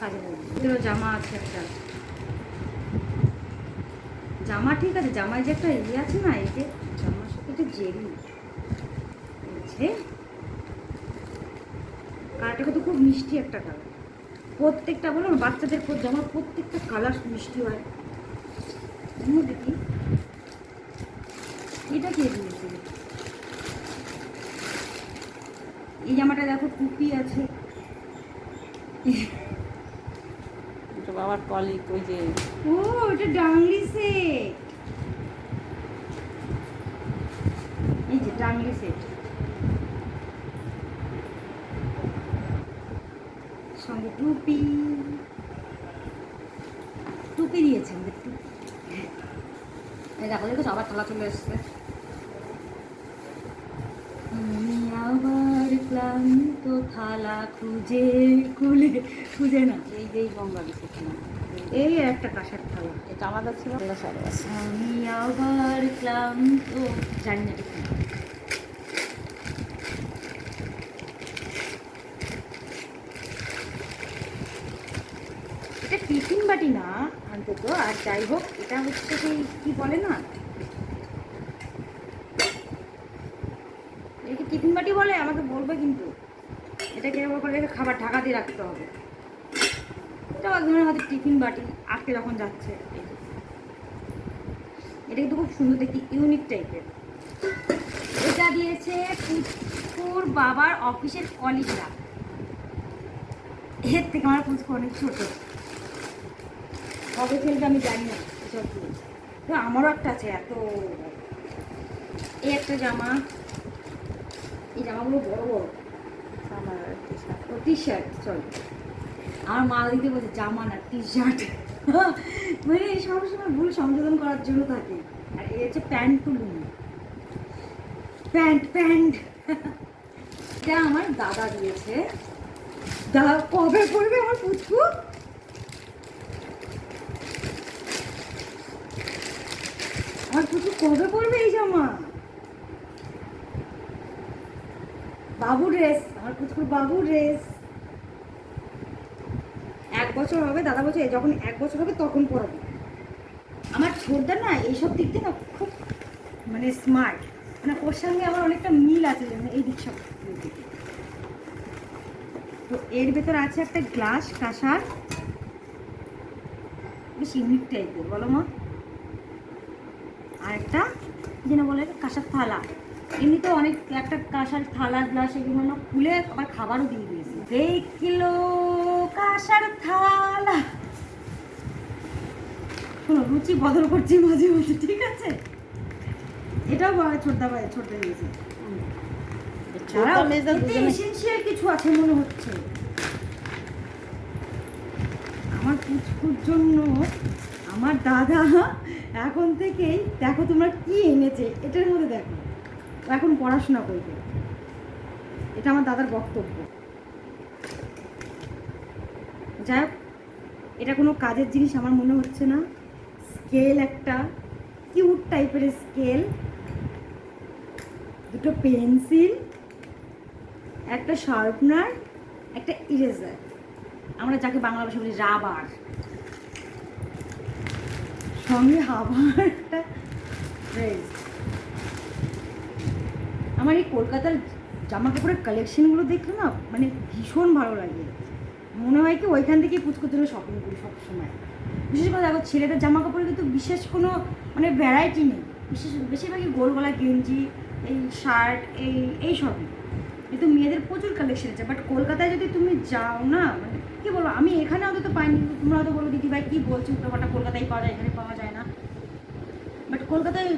কাজে জামা আছে একটা। জামা ঠিক আছে, জামায় যে একটা ইয়ে আছে না, এই যে জামার সাথে একটা জেরি। আছে কালারটা কিন্তু খুব মিষ্টি একটা কালার। প্রত্যেকটা বলো না, বাচ্চাদের জামার প্রত্যেকটা কালার মিষ্টি হয়। দেখি এটা কে দিয়েছে? এই জামাটা দেখো টুপি আছে। বাবার কলিক ওই যে ও, এটা ডাংলি সেট এই যে ডাংলি সেট সঙ্গে টুপি। টুপি দিয়েছে আমাদের টুপি। এই দেখো দেখো আবার থালা চলে এসছে। আমি আবার ক্লান্ত। থালা খুঁজে খুলে খুঁজে না। এই যেই গঙ্গা এই একটা কাঁসার থালা। এটা আমাদের ছিল? আমি আবার ক্লান্ত। জানি না এটা টিফিন বাটি না অন্তত। আর যাই হোক এটা হচ্ছে সেই কি বলে না? টিফিন বাটি বলে? আমাকে বলবে কিন্তু। এটা কীরকম করে রেখে খাবার ঢাকা দিয়ে রাখতে হবে? এটা এক ধরনের হয়তো টিফিন বাটি আটকে যখন যাচ্ছে এটা কিন্তু খুব সুন্দর, দেখি ইউনিক টাইপের। এটা দিয়েছে পুচকুর বাবার অফিসের কলিগরা। এর থেকে আমার পুচকু অনেক ছোটো। কবে খেলবে আমি জানি না তো আমারও একটা আছে, এত এই একটা জামা, এই জামাগুলো বড় বড়। আমার টি-শার্ট। ও টি শার্ট সরি আমার মা দিতে বলছে, জামা না টি শার্ট মানে সবসময় ভুল সংশোধন করার জন্য থাকে। আর এই হচ্ছে প্যান্ট টুলুন প্যান্ট প্যান্ট। এটা আমার দাদা দিয়েছে। দাদা কবে পড়বে আমার পুচকু? আমার পুচকু কবে পড়বে এই জামা? বাবু ড্রেস আমার পুচকুর বাবু ড্রেস এক বছর হবে, দাদা বলছে যখন এক বছর হবে, তখন পড়াবে। আমার ছোটদা না, এইসব দিক দিয়ে না খুব মানে স্মার্ট মানে ওর সঙ্গে আমার অনেকটা মিল আছে যেমন এই দিক সব। তো এর ভেতর আছে একটা গ্লাস কাঁসার। বেশ ইউনিক টাইপের বলো মা। আর একটা যেন বলে, কাঁসার থালা। এমনিতে অনেক একটা কাঁসার থালা গ্লাস এগুলো খুলে আবার খাবারও দিয়ে দিয়েছে। দেখল কাঁসার থালা। শোনো রুচি বদল করছি মাঝে মাঝে ঠিক আছে? এটাও ছোটদা ভাই ছোটদা দুজনে এসেন্সিয়াল কিছু আছে মনে হচ্ছে। আমার পুচকুর জন্য আমার দাদা এখন থেকেই দেখো তোমরা কি এনেছে এটার মধ্যে দেখো। এখন পড়াশোনা করবে। এটা আমার দাদার বক্তব্য। যাই হোক, এটা কোনো কাজের জিনিস আমার মনে হচ্ছে না। স্কেল একটা, কিউট টাইপের স্কেল। দুটো পেন্সিল, একটা শার্পনার, একটা ইরেজার আমরা যাকে বাংলা ভাষা বলি রাবার। সঙ্গে আবার একটা আমার এই কলকাতার জামা কাপড়ের কালেকশনগুলো দেখলে না মানে ভীষণ ভালো লাগে। মনে হয় কি ওইখান থেকেই পুচকুর জন্য শপিং করি সবসময়। বিশেষ করে দেখো ছেলেদের জামা কাপড়ে কিন্তু বিশেষ কোনো মানে ভ্যারাইটি নেই। বিশেষ বেশিরভাগই গোল গলা গেঞ্জি, এই শার্ট এই এই সবই। কিন্তু মেয়েদের প্রচুর কালেকশন আছে। বাট কলকাতায় যদি তুমি যাও না মানে কী বলব, আমি এখানে অন্তত পাইনি। তোমরা হয়তো বলো, দিদি ভাই, কী বলছো? উল্টোপাটা কলকাতায় পাওয়া যায়, এখানে পাওয়া যায় না? বাট কলকাতায়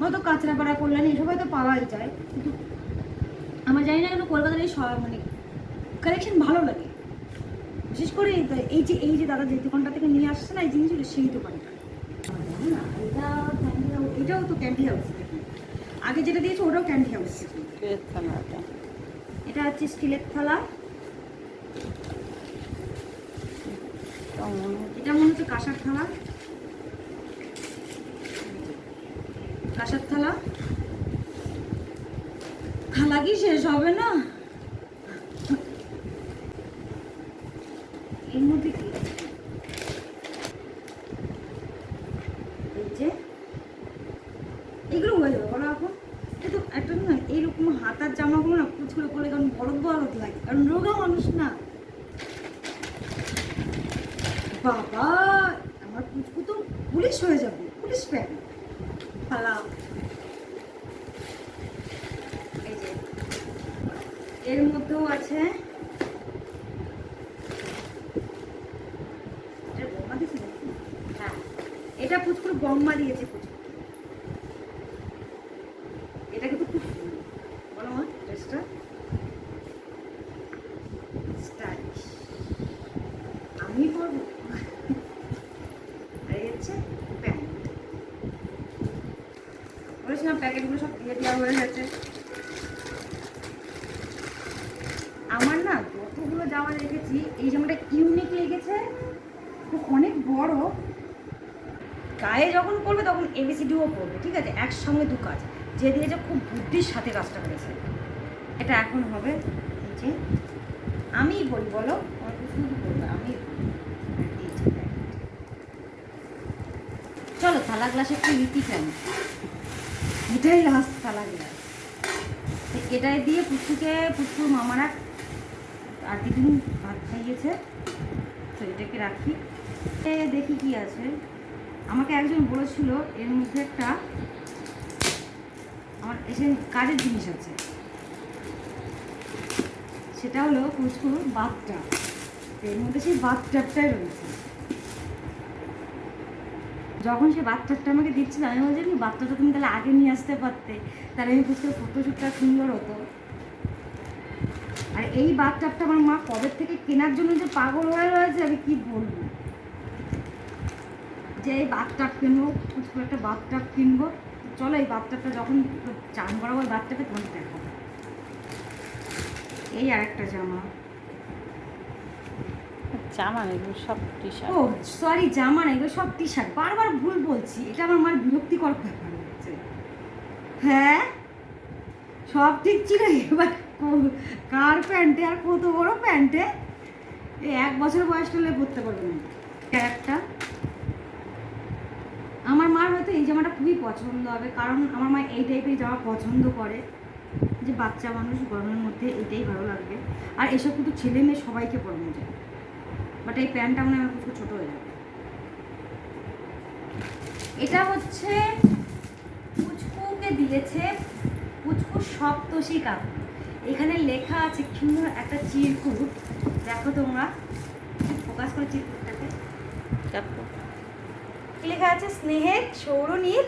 হয়তো কাঁচরাপাড়া কল্যাণী এসব হয়তো পাওয়াই যায়। কিন্তু আমার জানি না কেন কলকাতার এই সব মানে কালেকশন ভালো লাগে। বিশেষ করে এই- যে এই যে দাদা যে দোকানটা থেকে নিয়ে আসছে না এই জিনিসগুলো সেই দোকানটা। এটা এটাও তো ক্যান্ডি হাউস আগে যেটা দিয়েছে ওটাও ক্যান্ডি হাউস এটা হচ্ছে স্টিলের থালা। এটা মনে হচ্ছে কাঁসার থালা। কাঁসার থালা? থালা কি শেষ হবে না? এগুলো হয়ে যাবে এখন। একটা এইরকম হাতার জামাগুলো করে কারণ লাগে, কারণ রোগা মানুষ না। বাবা, আমার পুচকু তো পুলিশ হয়ে যাবে, পুলিশ প্যান্ট এর মধ্যেও আছে। এটা? হ্যাঁ এটা পুচকুর বম্মা দিয়েছে পুচকু এটা কিন্তু খুব সুন্দর বলো মা ড্রেসটা স্টাইলিশ আমি পরবো আর এই হচ্ছে প্যান্ট বলেছিলাম প্যাকেটগুলো সব দিয়ে দেওয়া হয়ে গেছে। আমার না যতগুলো জামা রেখেছি এই জামাটা ইউনিক লেগেছে। অনেক বড়। গায়ে যখন পড়বে তখন এবিসিডিও পড়বে ঠিক আছে? একসঙ্গে দু কাজ। যে দিয়েছে খুব বুদ্ধির সাথে কাজটা করেছে। এটা এখন হবে যে আমিই বলি, বলো? কিছু বলবে? আমি চলো থালা, গ্লাসে একটু লিপি কেন? এটাই থালা গ্লাস এটাই দিয়ে পুচকুকে পুষ্পুর মামারা আর দিদিন ভাত খাইয়েছে। তো এটাকে রাখি। দেখি কি আছে। আমাকে একজন বলেছিল, এর মধ্যে একটা আমার এসে কাজের জিনিস আছে। সেটা হলো পুচকুর বাথটাব এর মধ্যে সেই বাথটাবটাই রয়েছে। যখন সে বাচ্চাটা আমাকে দিচ্ছিল, আমি বলছি, কি বাচ্চাটা তুমি তাহলে আগে নিয়ে আসতে পারতে? তাহলে আমি বুঝতে ফটোশ্যুটটা সুন্দর হতো। আর এই বাথটাবটা আমার মা কবে থেকে কেনার জন্য যে পাগল হয়ে রয়েছে, আমি কি বলব? যে এই বাথটাব কিনবো পুচকুর একটা বাথটাব কিনবো। চলো এই বাথটাবটা যখন চান করাবো ওই বাথটাবে তোমাকে দেখাবো। এই আরেকটা জামা। জামা এগুলো সব টি শার্ট ও সরি জামা না এগুলো সব টি শার্ট বারবার ভুল বলছি, এটা আমার মার বিরক্তিকর ব্যাপার হচ্ছে। হ্যাঁ? সব ঠিক ছিল? এবার কার প্যান্টে আর কত বড় প্যান্টে? এক বছর বয়স হলে পরতে পারবে না। একটা। আমার মার হয়তো এই জামাটা খুবই পছন্দ হবে, কারণ আমার মা এই টাইপের জামা পছন্দ করে। যে বাচ্চা মানুষ গরমের মধ্যে এটাই ভালো লাগবে। আর এসব কিন্তু ছেলে মেয়ে সবাইকে পরানো যায়। বাট এই প্যান্টটা মনে হয় আমার খুব ছোটো হয়ে যাবে। এটা হচ্ছে পুচকুকে দিয়েছে পুচকু সপ্তশী কাকু এখানে লেখা আছে সুন্দর একটা চিরকুট। দেখো তোমরা। ফোকাস করে চিরকুটটাকে। দেখো। কি লেখা আছে? স্নেহের সৌরনীল।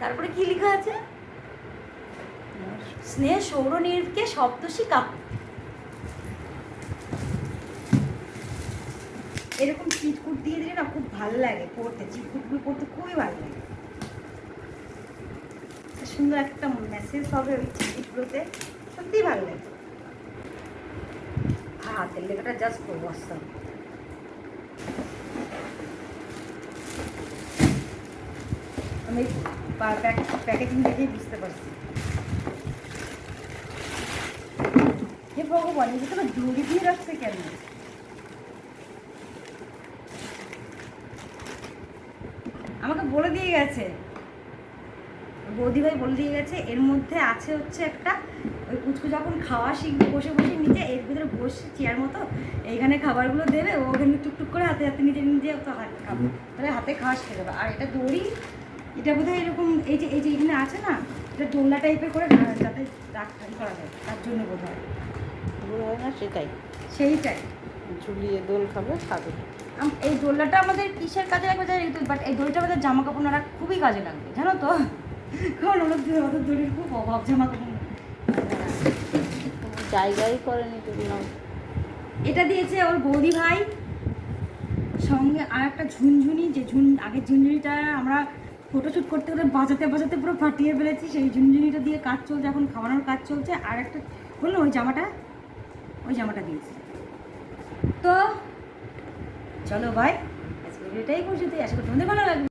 তারপরে কি লেখা আছে? স্নেহ সৌরনীলকে সপ্তশী কাকু এরকম চিটকুট দিয়ে দিলে না খুব ভালো লাগে পড়তে। চিটকুটগুলো পড়তে খুবই ভালো লাগে। সুন্দর একটা মেসেজ হবে ওই চিটকুটগুলোতে সত্যিই ভালো লাগে। হাতের লেখাটা জাস্ট করব আসতাম আমি প্যাকেজিং দেখেই বুঝতে পারছি। হে ভগবান এই তো দড়ি দিয়ে রাখছে কেন? বলে দিয়ে গেছে। বৌদিভাই বলে দিয়ে গেছে এর মধ্যে আছে হচ্ছে একটা ওই কুচকু যখন খাওয়া শিখবে বসে বসে নিচে এর ভিতরে বসে চেয়ার মতো এইখানে খাবারগুলো দেবে ও ওখানে টুকটুক করে হাতে হাতে নিজে নিজে তো হাতে খাবে। তাহলে হাতে খাওয়া শিখে যাবে আর এটা দড়ি এটা বোধহয় এরকম এই যে এই যে এখানে আছে না এটা দোলনা টাইপের করে যাতে রাখতে করা যায় তার জন্য বোধ হয় বুড়ো হয় না সেটাই। সেইটাই। ঝুলিয়ে দোল খাবে খাবে। এই দোলনাটা আমাদের কিসের কাজে লাগবে জানি বাট এই দড়িটা আমাদের জামা কাপড় নাড়া খুবই কাজে লাগবে জানো তো? কারণ ওদের ওদের দড়ির খুব অভাব জামা কাপড় জায়গায় করেনি নাও এটা দিয়েছে ওর বৌদি ভাই সঙ্গে আর একটা ঝুনঝুনি যে ঝুন আগের ঝুনঝুনিটা আমরা ফটোশ্যুট করতে করতে বাজাতে বাজাতে পুরো ফাটিয়ে ফেলেছি সেই ঝুনঝুনিটা দিয়ে কাজ চলছে এখন খাওয়ানোর কাজ চলছে আর একটা বলল ওই জামাটা ওই জামাটা দিয়েছে। তো চলো ভাই আজকে ভিডিওটাই করছি আশা করি তোমাদের ভালো লাগবে।